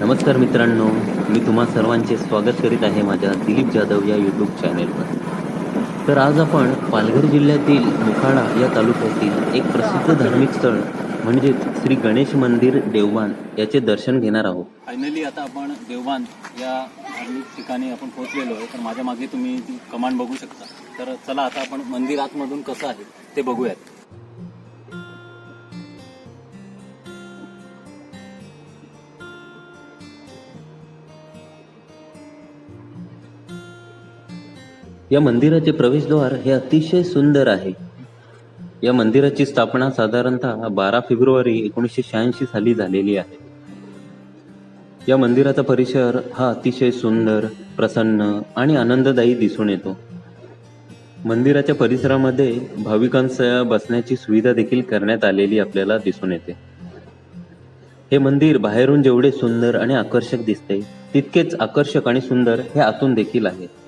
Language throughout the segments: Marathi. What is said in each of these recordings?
नमस्कार मित्रांनो मी तुम्हा सर्वांचे स्वागत करीत आहे माझ्या दिलीप जाधव या यूट्यूब चॅनेलवर तर आज आपण पालघर जिल्ह्यातील मुखाडा या तालुक्यातील एक प्रसिद्ध धार्मिक स्थळ म्हणजेच श्री गणेश मंदिर देवबान याचे दर्शन घेणार आहोत. फायनली आता आपण देवबान या धार्मिक ठिकाणी आपण पोहोचलेलो आहे. तर माझ्या मागे तुम्ही कमांड बघू शकता. तर चला आता आपण मंदिर आतमधून कसं आहे ते बघूयात. या मंदिराचे प्रवेशद्वार हे अतिशय सुंदर आहे. या मंदिराची स्थापना साधारणतः बारा फेब्रुवारी एकोणीसशे शहाऐंशी साली झालेली आहे. या मंदिराचा परिसर हा अतिशय सुंदर प्रसन्न आणि आनंददायी दिसून येतो. मंदिराच्या परिसरामध्ये भाविकांच्या बसण्याची सुविधा देखील करण्यात आलेली आपल्याला दिसून येते. हे मंदिर बाहेरून जेवढे सुंदर आणि आकर्षक दिसते तितकेच आकर्षक आणि सुंदर हे आतून देखील आहे.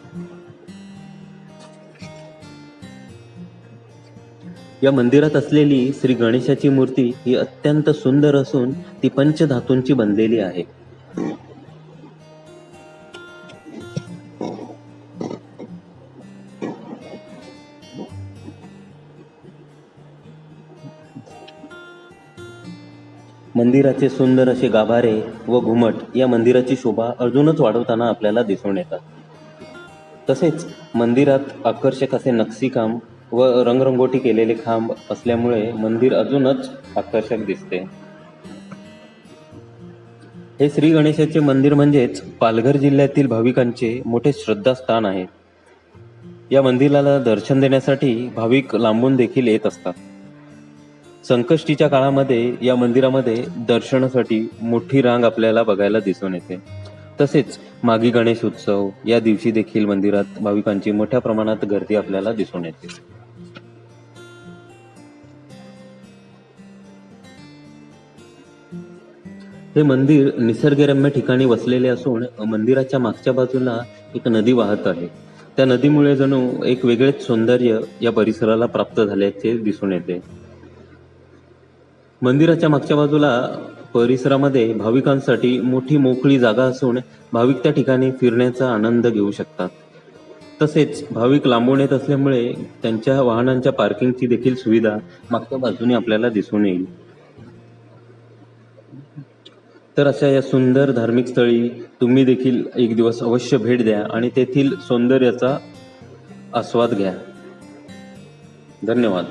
या मंदिरात असलेली श्री गणेशाची मूर्ती ही अत्यंत सुंदर असून ती पंचधातूंची बनलेली आहे. मंदिराचे सुंदर असे गाभारे व घुमट या मंदिराची शोभा अजूनच वाढवताना आपल्याला दिसून येतात. तसेच मंदिरात आकर्षक असे नक्षीकाम व रंगरंगोटी केलेले खांब असल्यामुळे मंदिर अजूनच आकर्षक दिसते. हे श्री गणेशाचे मंदिर म्हणजेच पालघर जिल्ह्यातील भाविकांचे मोठे श्रद्धास्थान आहे. या मंदिराला दर्शन देण्यासाठी भाविक लांबून देखील येत असतात. संकष्टीच्या काळामध्ये या मंदिरामध्ये दर्शनासाठी मोठी रांग आपल्याला बघायला दिसून येते. तसेच मागी गणेश उत्सव या दिवशी देखील मंदिरात भाविकांची मोठ्या प्रमाणात गर्दी आपल्याला दिसून येते. हे मंदिर निसर्गरम्य ठिकाणी वसलेले असून मंदिराच्या मागच्या बाजूला एक नदी वाहत आहे. त्या नदीमुळे जणू एक वेगळेच सौंदर्य या परिसराला प्राप्त झाल्याचे दिसून येते. मंदिराच्या मागच्या बाजूला परिसरामध्ये भाविकांसाठी मोठी मोकळी जागा असून भाविक त्या ठिकाणी फिरण्याचा आनंद घेऊ शकतात. तसेच भाविक लांबून येत असल्यामुळे त्यांच्या वाहनांच्या पार्किंगची देखील सुविधा मागच्या बाजूने आपल्याला दिसून येईल. तर अशा या सुंदर धार्मिक स्थळी तुम्ही देखील एक दिवस अवश्य भेट द्या आणि तेथील सौंदर्याचा आस्वाद घ्या. धन्यवाद.